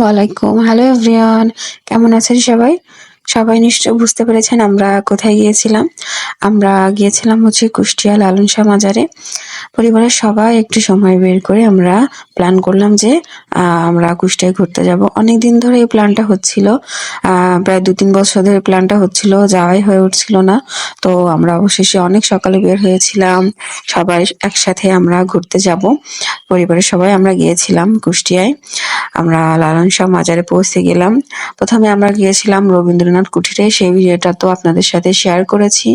আসসালামু আলাইকুম। Hello everyone কেমন আছেন সবাই? সবাই নিশ্চয় বুঝতে পেরেছেন আমরা কোথায় গিয়েছিলাম। আমরা গিয়েছিলাম হচ্ছে কুষ্টিয়া লালন শাহ মাজারে। পরিবারের সবাই একটু সময় বের করে আমরা প্ল্যান করলাম যে আমরা কুষ্টিয়ায় ঘুরতে যাব। অনেক দিন ধরে এই প্ল্যানটা হচ্ছিল প্রায় দু তিন বছর ধরে প্ল্যানটা হচ্ছিল, যাওয়াই হয়ে উঠছিল না। তো আমরা অবশেষে অনেক সকালে বের হয়েছিলাম, সবাই একসাথে আমরা ঘুরতে যাব। পরিবারের সবাই আমরা গিয়েছিলাম কুষ্টিয়ায়। আমরা লালন শাহ মাজারে পৌঁছে গেলাম। প্রথমে আমরা গিয়েছিলাম রবীন্দ্রনাথ কুঠিরে সেই ভিডিওটা তো আপনাদের সাথে শেয়ার করেছি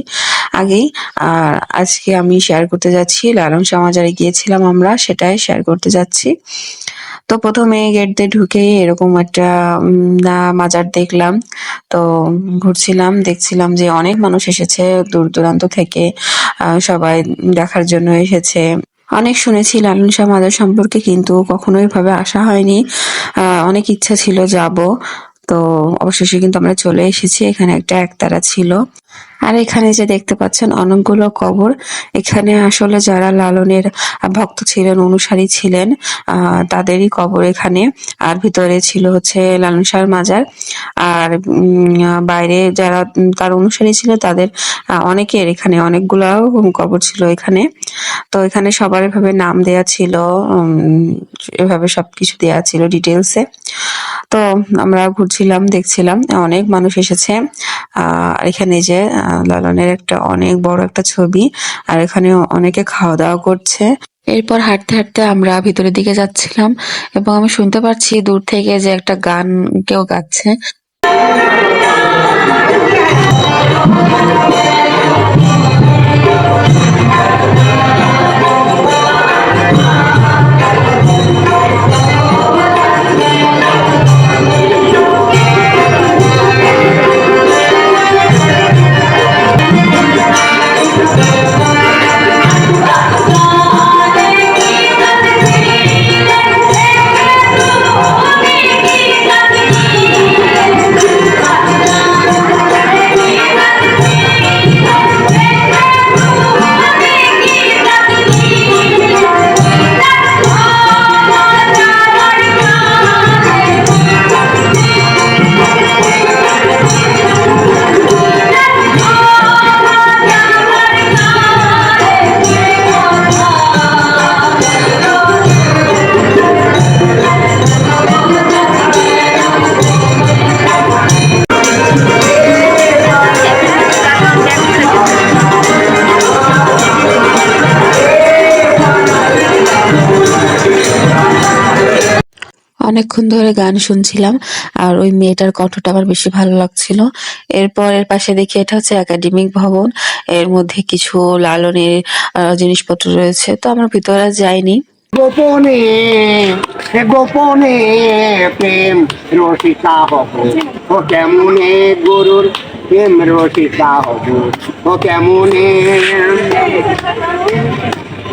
আগেই। আর আজকে আমি শেয়ার করতে যাচ্ছি, লালন শাহ মাজারে গিয়েছিলাম আমরা, সেটাই শেয়ার করতে যাচ্ছি। তো প্রথমে গেট দিয়ে ঢুকে এরকম একটা মাজার দেখলাম। তো ঘুরছিলাম, দেখছিলাম যে অনেক মানুষ এসেছে দূর দূরান্ত থেকে সবাই দেখার জন্য এসেছে। অনেক শুনেছি লালন শাহ মাজার সম্পর্কে, কিন্তু কখনো এভাবে আসা হয়নি। অনেক ইচ্ছা ছিল যাব। তো অবশেষে কিন্তু আমরা চলে এসেছি। এখানে একটা একতারা ছিল। আর এখানে যে দেখতে পাচ্ছেন অনেকগুলো কবর। এখানে আসলে যারা লালনের ভক্ত ছিলেন, অনুসারী ছিলেন তাদেরই কবর এখানে। আর ভিতরে ছিল হচ্ছে লালন শাহর মাজার। আর বাইরে যারা তার অনুসারী ছিল তাদের অনেকের এখানে অনেকগুলা কবর ছিল এখানে। তো এখানে সবার এভাবে নাম দেয়া ছিল এভাবে সবকিছু দেয়া ছিল ডিটেলসে তো আমরা ঘুরছিলাম, দেখছিলাম, অনেক মানুষ এসেছে। আর এখানে যে লালনের একটা অনেক বড় একটা ছবি, আর এখানে অনেকে খাওয়া দাওয়া করছে। এরপর হাঁটতে হাঁটতে আমরা ভিতরের দিকে যাচ্ছিলাম এবং আমি শুনতে পাচ্ছি দূর থেকে যে একটা গান কেউ গাচ্ছে। অনেকক্ষণ ধরে গান শুনছিলাম, আর ওই মেয়েটার কণ্ঠটা আমার বেশি ভালো লাগছিল। এরপর এর পাশে দেখি এটা হচ্ছে একাডেমিক ভবন, এর মধ্যে কিছু লালনের জিনিসপত্র রয়েছে। তো আমার ভিতরে যাইনি। গোপনে গোপনে প্রেম রসিকা হব। ও কেমনে গরুর প্রেম রসিকা হব? ও কেমনে?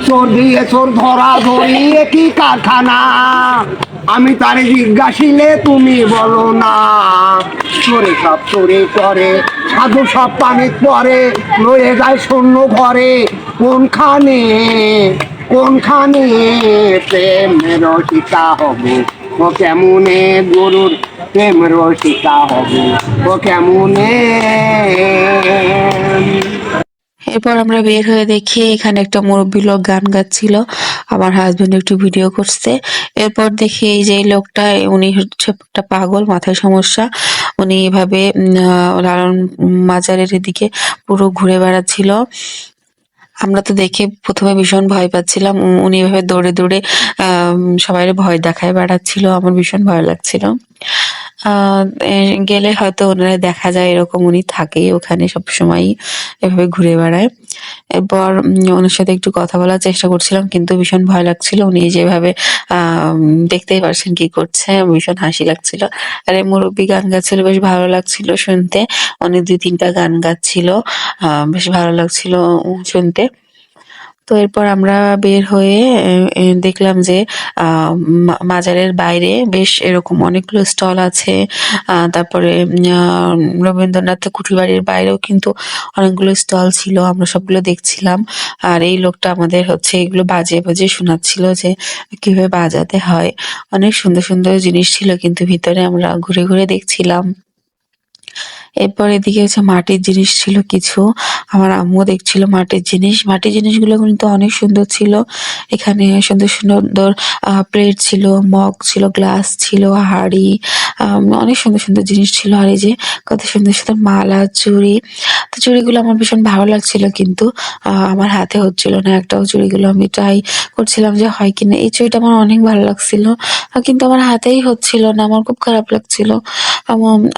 চোর দিয়ে চোর ধরা ধরি কি কারখানা। আমি তারে জিজ্ঞাসিলে, তুমি বলো না। চোরে সব চোরে করে সাধু সব পানি পরে, লয়ে যায় শূন্য ঘরে কোনখানে কোনখানে প্রেম রসিকা হব? ও কেমনে গরুর প্রেম রসিকা হব? ও কেমনে এরপর আমরা বের হয়ে দেখি এখানে একটা মুরব্বী লোক গান গাচ্ছিল, আমার হাজবেন্ড একটু ভিডিও করছে। এরপর দেখি এই যে লোকটা, উনি হচ্ছে একটা পাগল, মাথায় সমস্যা। উনি এভাবে লালন মাজারের এদিকে পুরো ঘুরে বেড়াচ্ছিল। আমরা তো দেখে প্রথমে ভীষণ ভয় পাচ্ছিলাম। উনি এভাবে দৌড়ে দৌড়ে, আহ সবাই ভয় দেখায় বেড়াচ্ছিল। আমার ভীষণ ভয় লাগছিল। গেলে হয়তো ওনারা দেখা যায় এরকম উনি থাকেই ওখানে সব সময় এভাবে ঘুরে বেড়ায়। এরপর ওনার সাথে একটু কথা বলার চেষ্টা করছিলাম কিন্তু ভীষণ ভয় লাগছিল। উনি যেভাবে দেখতেই পারছেন কি করছে, ভীষণ হাসি লাগছিল। আর এই মুরব্বী গান গাচ্ছিল, বেশ ভালো লাগছিল শুনতে। অনেক দুই তিনটা গান গাচ্ছিল বেশ ভালো লাগছিল শুনতে। তো এরপর আমরা বের হয়ে দেখলাম যে মাজারের বাইরে বেশ এরকম অনেকগুলো স্টল আছে। তারপরে রবীন্দ্রনাথ কুঠিবাড়ির বাইরেও কিন্তু অনেকগুলো স্টল ছিল, আমরা সবগুলো দেখছিলাম। আর এই লোকটা আমাদের হচ্ছে এগুলো বাজে বাজে শোনাচ্ছিল যে, কীভাবে বাজাতে হয়। অনেক সুন্দর সুন্দর জিনিস ছিল, কিন্তু ভিতরে আমরা ঘুরে ঘুরে দেখছিলাম। এরপর এদিকে হচ্ছে মাটির জিনিস ছিল কিছু। আমার আম্মু দেখছিল মাটির জিনিস। মাটির জিনিসগুলো কিন্তু অনেক সুন্দর ছিল। এখানে সুন্দর সুন্দর প্লেট ছিল, মগ ছিল গ্লাস ছিল, হাড়ি অনেক সুন্দর সুন্দর জিনিস ছিল। আর এই যে কত সুন্দর সুন্দর মালা, চুড়ি। তো চুড়িগুলো আমার ভীষণ ভালো লাগছিল কিন্তু আমার হাতে হচ্ছিল না। একটাও চুড়িগুলো আমি ট্রাই করছিলাম যে হয় কিনা। এই চুড়িটা আমার অনেক ভালো লাগছিল। কিন্তু আমার হাতেই হচ্ছিল না। আমার খুব খারাপ লাগছিল।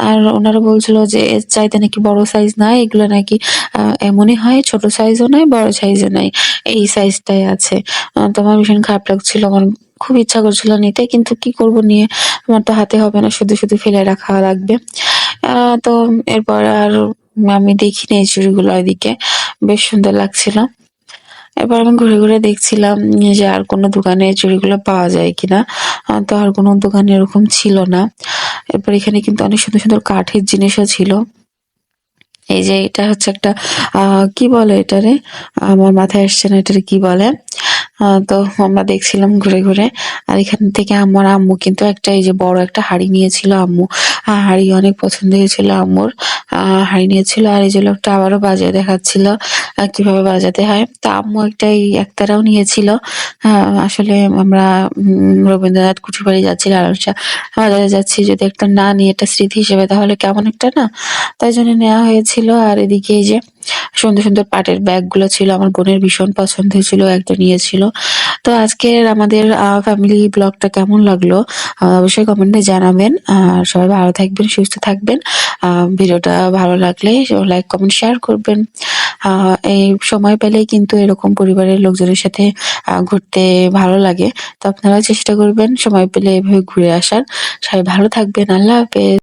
আর ওনারা বলছিল যে এর চাইতে নাকি বড় সাইজ নাই, এগুলো নাকি এমনই হয়, ছোট সাইজও নাই, বড় সাইজও নাই, এই সাইজটাই আছে। তো আমার ভীষণ খারাপ লাগছিল, আমার খুব ইচ্ছা করছিল নিতে, কিন্তু কি করব নিয়ে, আমার তো হাতে হবে না, শুধু শুধু ফেলে রাখা লাগবে। তো এরপর আর আমি দেখিনি এই চুড়িগুলো ওইদিকে বেশ সুন্দর লাগছিল। এরপর আমি ঘুরে ঘুরে দেখছিলাম যে আর কোনো দোকানে চুড়িগুলো পাওয়া যায় কিনা তো আর কোনো দোকানে এরকম ছিল না। এরপর এখানে কিন্তু অনেক সুন্দর সুন্দর কাঠের জিনিসও ছিল। এই যে এটা হচ্ছে একটা কি বলে এটারে? আমার মাথায় আসছে না এটারে কি বলে। তো আমরা দেখছিলাম ঘুরে ঘুরে। আর এখান থেকে আমার আম্মু কিন্তু একটা, এই যে বড় একটা হাড়ি নিয়েছিল আম্মু। হাড়ি অনেক পছন্দ হয়েছিল আম্মুর। হাড়ি নিয়েছিল আর এই যে লোকটা আবারও বাজিয়ে দেখাচ্ছিল কীভাবে বাজাতে হয়। তা আম্মু একটা এই একতারাও নিয়েছিল। আসলে আমরা রবীন্দ্রনাথ কুঠিবাড়ি যাচ্ছি শাহ বাজারে যাচ্ছি। যদি একটা না নিয়ে একটা স্মৃতি হিসেবে, তাহলে কেমন একটা না? তাই জন্য নেওয়া হয়েছিল। আর এদিকে এই যে সুন্দর সুন্দর পাটের ব্যাগগুলো ছিল, আমার বোনের ভীষণ পছন্দ হয়েছিল, একটা নিয়েছিল। তো আজকের আমাদের ফ্যামিলি ব্লগটা কেমন লাগল অবশ্যই কমেন্টে জানাবেন। আর সবাই ভালো থাকবেন, সুস্থ থাকবেন। ভিডিওটা ভালো লাগলে লাইক কমেন্ট শেয়ার করবেন। এই সময় পেলেই কিন্তু এরকম পরিবারের লোকজনের সাথে ঘুরতে ভালো লাগে। তো আপনারা চেষ্টা করবেন সময় পেলে এভাবে ঘুরে আসার। সবাই ভালো থাকবেন, আল্লাহ হাফেজ।